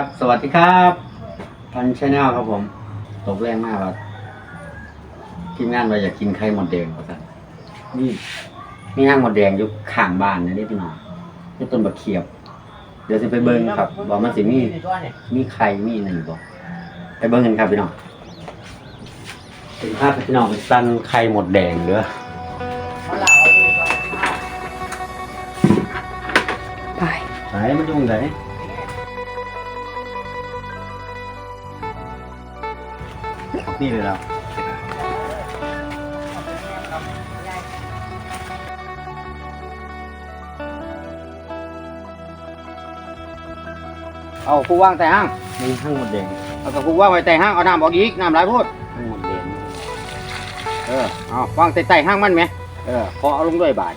ครับ สวัสดีครับพันชาแนลครับผม ตกแรงมากครับทีมงานเราอยากกินไข่หมดแดงครับนี่มีห้างหมดแดงอยู่ข้างบ้านนะนี่พี่น้องนี่ต้นบักเขียบ เดี๋ยวจะไปเบิ้งครับ บอกมันสิมีมีไข่มีหนึ่งบอกไปเบิ้งกันครับพี่น้องเป็นภาพพี่น้องสั้นไข่หมดแดงเด้อไป ไหนมันยุ่งไหน นี่เลยเราเอาผู้ว่างแต่ห้างมีห้างหมดแดงเอากับผู้ว่างไว้แต่ห้างเอาน้ำบอกอีกน้ำหลายพูดห้างหมดแดงเออเอาว่างแต่แต่ห้างมันไหมเออขอเอาลงด้วยบาท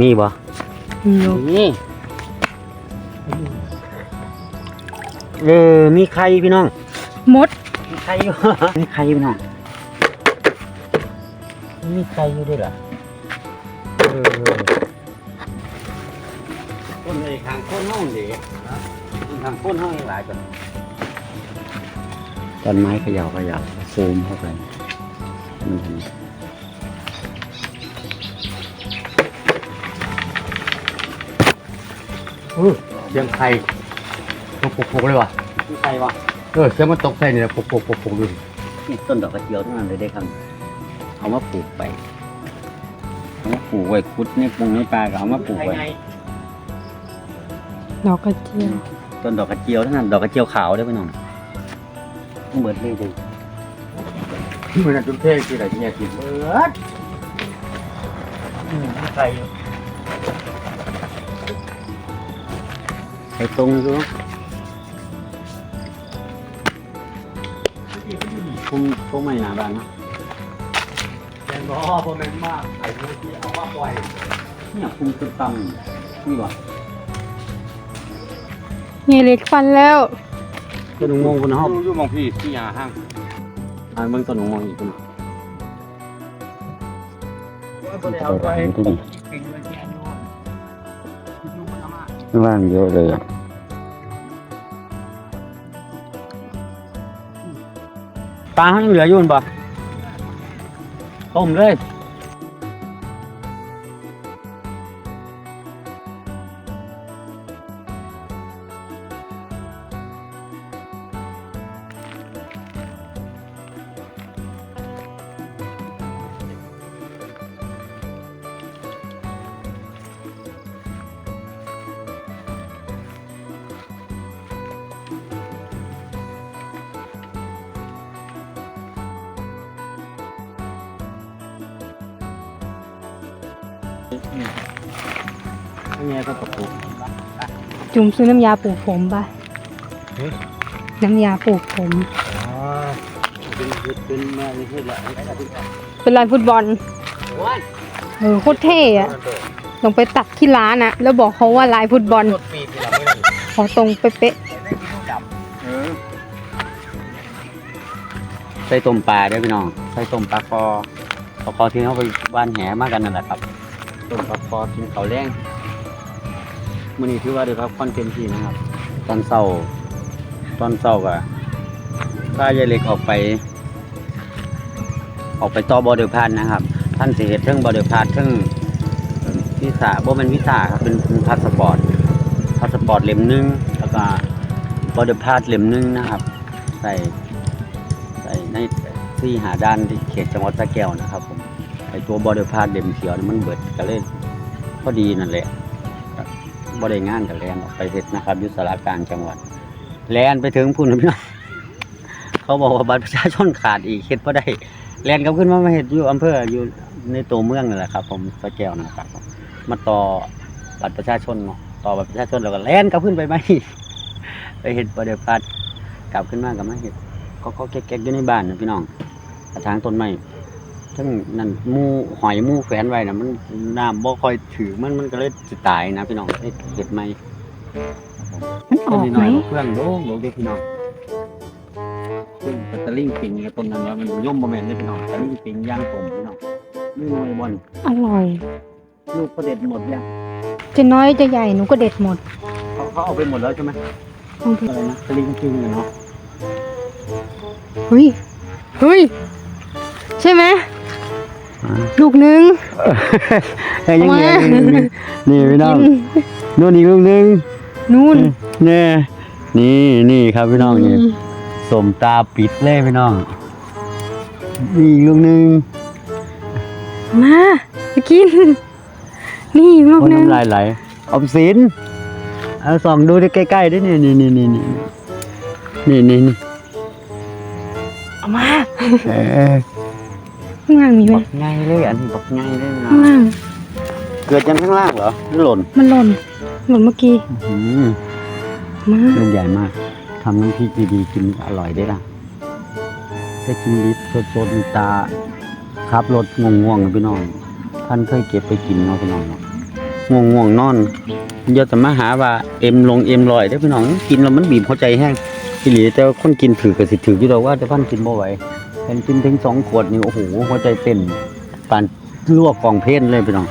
มีบ่โยนี่เออมีไข่พี่น้อง มดมีไข่อยู่ มีไข่พี่น้อง มีไข่อยู่ด้วยเหรอเออต้นไอ้ทางต้นห้องดีต้นทางต้นห้องหลายจังต้นไม้เขย่าเขย่าโฟมเข้าไปมัน ออเสียงไข่ตกปกๆเลยว่ะมีใครวะเออเสียงมันตกใส่เนี่ยปกปกปกปกดูนี่ต้นดอกกระเจียวทั้งนั้นเลยได้ครับเอามาปลูกไปเอามาปลูกไว้คุดในปรุงในปลาก็เอามาปลูกไว้ดอกกระเจียวต้นดอกกระเจียวทั้งนั้นดอกกระเจียวขาวได้อพี่น้องเหมือนเลยดิเหมือนจุ๊บเท่ที่ไหนที่เนี่ยกินเบิดไข่ ไข่ตรงดูคงคงไม่หนาบานเนาะแกงบ่ผมเป็นมากไอ้พวกที่เอามาปล่อยเนี่ยคุมตึกตำนี่วะเงยเล็กฟันแล้วต้นหงมงคุณห้องอยู่มองพี่ที่ยาห้างอ่านเบิ่งต้นหงมงอีกคุณเอาไป ข้างล่างเยอะเลยอะปลาเขายังเหลืออยู่บ่ต้มเลย นี่ก็ตกปุกจุ่มซื้อน้ำยาปลูกผมป่ะน้ำยาปลูกผม อ๋อเป็นเป็นมาวิเทศละเป็นลานฟุตบอลเออโคตรเท่อะลงไปตัดที่ร้านอะแล้วบอกเขาว่าลายฟุตบอลปีที่เราไม่ได้ขอตรงเป๊ะเออใส่ต้มปลาเด้อพี่น้องใส่ต้มปลาคอปลาคอที่เขาไปบ้านแหมากันนั่นแหละครับ ต้มปลาคอกินเขาวแรงมื้อนี้ถือว่าได้รับคอนเทนต์ที่นะครับ ตอนเช้าตอนเช้าก็ถ้ายายเล็กออกไป ออกไปต่อบอเดอร์พานนะครับ ท่านสิเฮ็ดเทิงบอเดอร์พานเทิงวิสาบ่แม่นวิสาครับเป็นพาสปอร์ตพาสปอร์ตเล่มหนึงแล้วก็บอเดอร์พาสเล่มหนึงนะครับ ใส่ใส่ในที่หาด้านที่เขตจังหวัดสระแก้วนะครับผม ไอตัวบอดอร์พาสเล่มเขียวนี่มันเบิดก็เลยพอดีนั่นแหละบ่ได้งานกับแลนออกไปเฮ็ดนะครับยุสารกลางจังหวัด แลนไปถึงพุ่นพี่น้องเขาบอกว่าบัตรประชาชนขาดอีกเฮ็ดบ่ได้แลนกลับขึ้นมามาเฮ็ดอยู่อำเภออยู่ในตัวเมืองนั่นแหละครับ ผมสระแก้วนะครับมาต่อบัตรประชาชนเนาะต่อบัตรประชาชนแล้วก็แลนกลับขึ้นไปไหมไปเฮ็ดบ่ได้พาดกลับขึ้นมากับมาเฮ็ดก็ก็แก๊กๆอยู่ในบ้านนะพี่น้องกระถางต้นไม้ ทั้งนั่นหมูหอยหมูแฝนไว้น่ะมันน้ำบ่ค่อยถือมันมันก็เลยสิตายนะพี่น้องเอ้ยเห็ดไหมมันอต้นอกนี้หไหน่มอยบ่เพื่อนโลกโลกเด้อพี่น้องซึ่งตะลิ่งปิงกับต้นนั้นว่ามันย่อมบ่แม่นเด้อพี่น้องตะลิ่งปิงย่างต้มพี่น้องนี่หน่วยบ่นอร่อย ลูกก็เด็ดหมดยังจะน้อยจะใหญ่หนูก็เด็ดหมดเขาเขาเอาไปหมดแล้วใช่ไหมเอาไปอะไรนะตะลิ่งปิงอะเนาะเฮ้ย เฮ้ย ใช่ไหม ลูกนึงเอ้ยังเม่นี่พี่น้องนู่นอีกลูกนึงนู่นเนี่ยนี่นี่ครับพี่น้องนี่สมตาปิดเล่พี่น้องนี่ลูกนึงมาไปกิน นี่ลูกนึงน้ำลายไหลอมสินเอาส่องดูที่ใกล้ๆด้วยนี่นี่นี่นี่นี่นี่นี่เอามา ข้างล่างมีไหมบักไงเลยอันนี้บักไงเลยนะข้างล่าง เกิดยังข้างล่างเหรอหรือหล่นมันหล่น หล่นเมื่อกี้ อืมมาเรื่องใหญ่มากทำน้ำพริกดีๆกินอร่อยได้ล่ะถ้ากินดิบสดๆมีตาขับรถง่วงๆนะพี่น้อง ท่านเคยเก็บไปกินเนาะพี่น้องเนาะง่วงง่วงๆนอนเยอะแต่มาหาว่าเอ็มลงเอ็มลอยได้อพี่น้องกินแล้วมันบีบหัวใจแห้งอีหลีแต่ว่าคนกินถือก็สิถืออยู่ดอกว่าแต่พันกินบ่ไหวเห็ นกินถึงสองขวดนี่โอ้โหหัวใจเต้นปานลวกกองเพลนเลยพี่น้อง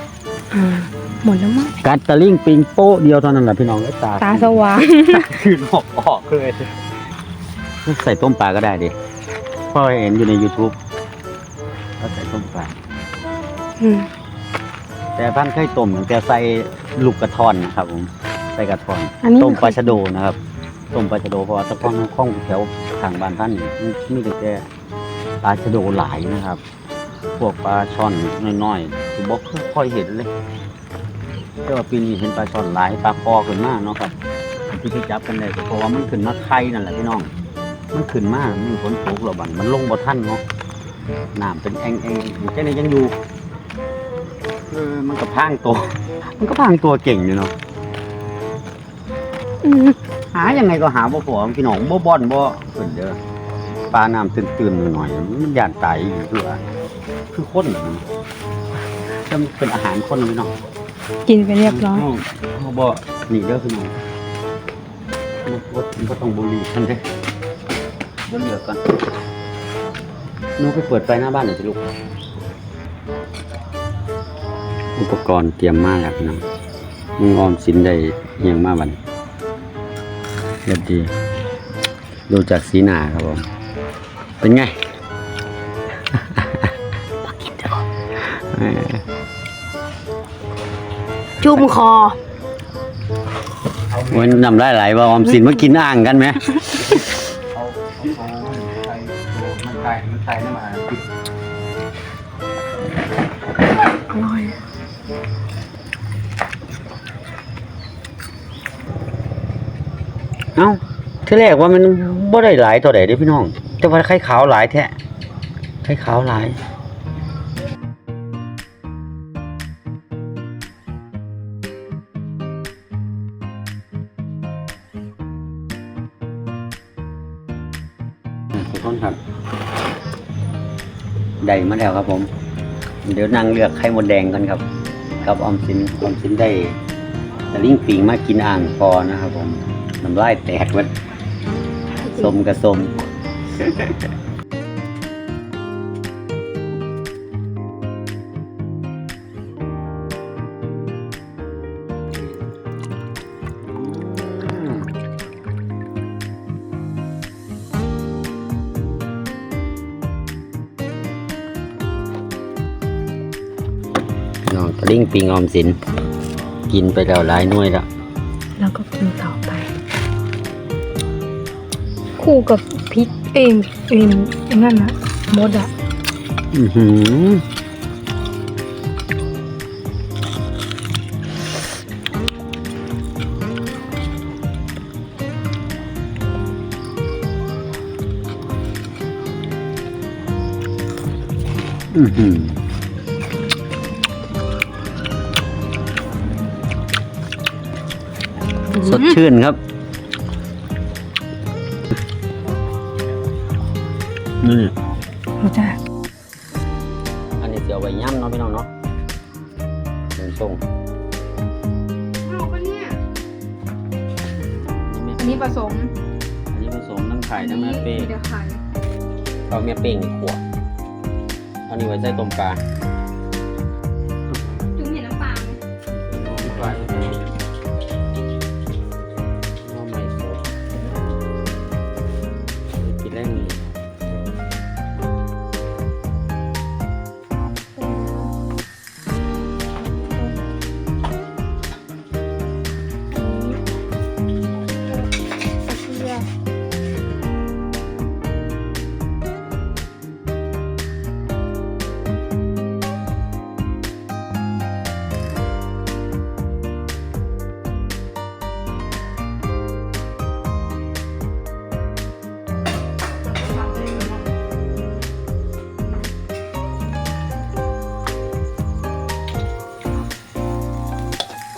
อ่าหมดแล้วมั้งกัดตะลิ่งปิงโป๊ะเดียวเท่านั้นแหละพี่น้องไอ้ตาตาสว่างคืนออกออกเลยใส่ต้มปลาก็ได้ดิพ่อเห็นอยู่ใน YouTube ก็ใส่ต้มปลาอืมแต่พันเคยต้มตั้งแต่ใส่ลูกกระทอนนะครับผมใส่กระทอนอันนี้ต้มปลาชะโดนะครับต้มปลาชะโดเพราะว่าตะก้องข้องแถวทางบ้านท่านนี่มีแต่แค่ ปลาชะโดหลายนะครับ พวกปลาช่อนน้อยๆคือบอกค่อยเห็นเลยแต่ว่าปีนี้เห็นปลาช่อนหลายปลาคอขึ้นมากเนาะครับที่พี่จับกันได้ก็เพราะว่ามันขึ้นมาไข่นั่นแหละพี่น้อง มันขึ้นมากมันฝนตกแล้วบันมันลงบ่ทันเนาะน้ำเป็นแองแองอยู่แค่นี้ยังอยู่เออมันก็พรางตัว มันก็พรางตัวเก่งอยู่เนาะอืมหายังไงก็หาบ่พอพี่น้องบ่บ่อนบ่เพิ่นเด้อ ปลาน้ำตื่นๆหน่อยๆมันย่านตายอยู่คือว่าคือคนน่ะมันแต่มันเป็นอาหารคนนะพี่น้องกินไปเรียบร้อยเาเอาบ่นี่เด้อพี่น้องบ่บ่ต้องบุหรี่กันเด้อเดี๋ยวเหลือก่อนหนูไปเปิดไฟหน้าบ้านหน่อยสิลูก อุปกรณ์เตรียมมาแล้วพี่น้องมึงออมสินได้เอียงมาบัดนเรียบดี ดูจากสีหน้าครับผม เป็นไงเออจุ่มคอวันนำได้หลายว่าออมสินมากินอ่างกันไหมมันใส่มันใส่น้ำมาอร่อยเอ้าที่แรกว่ามันบ่ได้หลายตัวใดเด้อพี่น้อง แต่ว่าไข่ขาวหลายแท้ไข่ขาวหลายทุกคนครับได้มาแล้วครับผม เดี๋ยวนั่งเลือกไข่มดแดงกันครับ กับออมสินออมสินได้ตะลิ่งปิงมากินอ่างพอนะครับผมน้ำลายแตกมันสมกับสม น้องตะลิ่งปิงออมสิน กินไปแล้วหลายหน่วยแล้ว แล้วก็กินต่อไป คู่กับ เองเองไอ้นั่นนะมดอะอือหืออือหือสดชื่นครับ อืมรู้จักอันนี้เสียวไว้ย่ำเนาะพี่น้องเนาะหนึ่งทรงเอาปะเนี่ยมอันนี้ผสมอันนี้ผสมน้งไข่น้งแม่เป้งเดี๋ยวไข่ เอาแม่เป้งขวดอันนี้ไว้ใส่ต้มปลา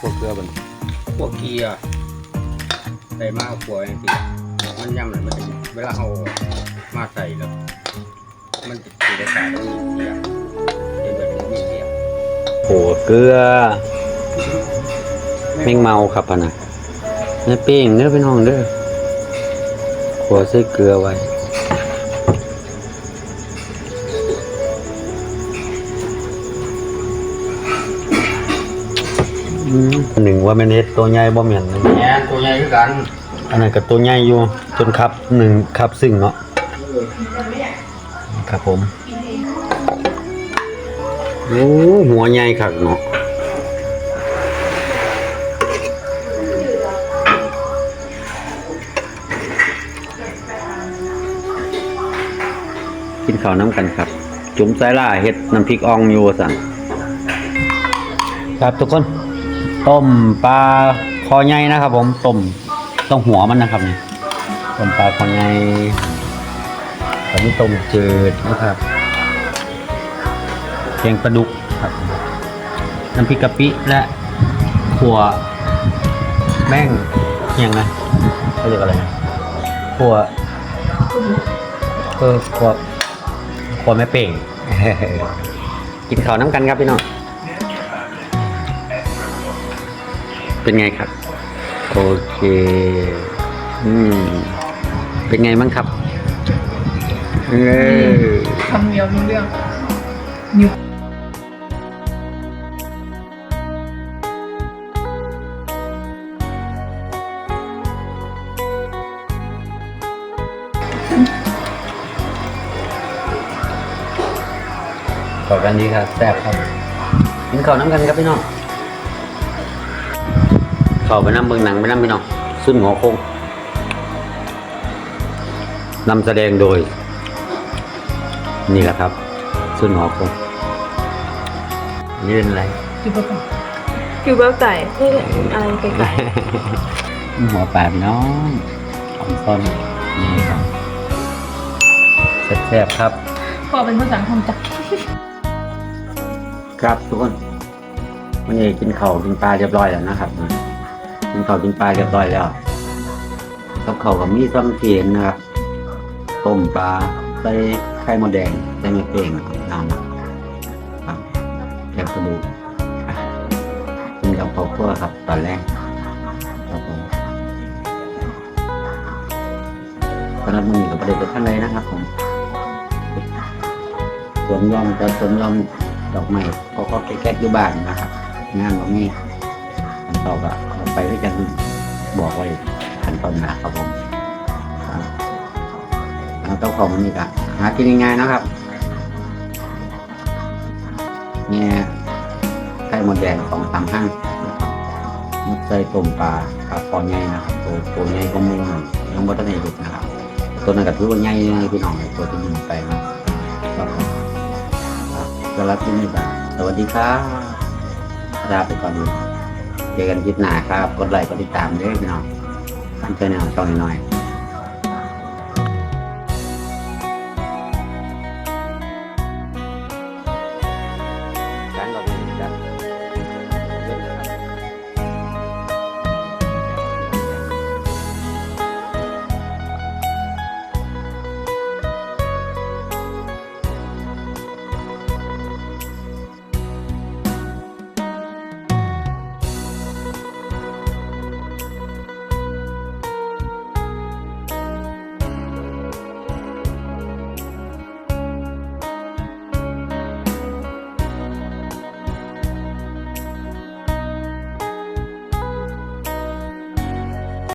พวกเกลือมันพวกเกียร์ใส่มากกว่าอย่างที่มันย่ำเลยมันจะเวลาเอามาใส่แล้วมันจะเกิดการต้องมีเกียร์เดี๋ยวแบบนี้มีเกียร์โอ้เกลือแมงเมาครับพะนะเนื้อเป้งเนื้อเป็นห้องเด้อขัวใส่เกลือไว้ หนึ่งว่าแม่นเฮ็ดตัวใหญ่บ่แม่นนะแง่ตัวใหญ่คือกันอันนั้นก็ตัวใหญ่อยู่จนครับหนึ่งครับซึ่งเนาะครับผมโอ้หัวใหญ่คักเนาะกินข้าวน้ำกันครับ จุ๋มไซล่าเฮ็ดน้ำพริกอ่องอยู่สั่นครับทุกคน ต้มปลาคอใหญ่นะครับผมต้มต้องหัวมันนะครับเนี่ยต้มปลาคอใหญ่อันนี้ต้มจืดนะครับแกงปลาดุกครับน้ำพริกกะปิและขั่วแม่งเอียงนะเขาเรียกอะไรนะขั่วเออขั่วขั่วแม่เป่งกินข้าวน้ำกันครับพี่น้อง เป็นไงครับ โอเค อืม เป็นไงบ้างครับ เออคำเดียวรู้เรื่องขอกันดีครับแซ่บครับกินข้าวน้ำกันครับพี่น้อง เขาไปน้ำเบิ่งหนังไปน้ำพี่น้องซึ่งหัวโคงนำแสดงโดย นี่แหละครับซึ่งหัวโคงนี่เป็นอะไรคือประกอบคิวแบบไก่อะอะไรไก่หัวแปลาพี่น้องของต้นนี่ครับแซ่บๆครับพ่อเป็นภาษาของจักครับทุกคนวันนี้กินข้าวกินปลาเรียบร้อยแล้วนะครับ กินข้าวกินปลาเรียบร้อยแล้วกับเข้ากับมีซ้ำเทียนนะครับ ต้มปลาใส่ไข่มดแดงใส่เมเป้งน้ำครับแกงกระดูกอ่กินกับข้าวคั่วครับ ตอนแรกครับผมสำหรับมื้อนี้ก็ประเด็นไปท่านใดนะครับผมสวนยอมจะสวนยอมดอกไม้เขาก็แก๊กๆอยู่บ้านนะครับ งานแบบนี้ขั้นตอก็เอา ไปด้วยกันบอกไว้ขั้นตอนหนะครับผมครับแล้วเจ้าของมันนี่ก็หากินง่ายๆนะครับ เนี่ยไข่มดแดงของสามห้างนะครับมุดใส่ต้มปลากับปอใหญ่นะครับตัวตัวใหญ่ก็มุ่งยังบ่ทันได้หยุดนะครับ ตัวนั้นก็ถือว่าใหญ่พี่น้องตัวที่หนึ่งไปนะครับผมครับสำหรับที่นี่ครับสวัสดีครับลาไปก่อนเจอกันคลิปหน้าครับ กดไลค์กดติดตามด้วยพี่น้องทำเพื่อนแนวช่องหน่อย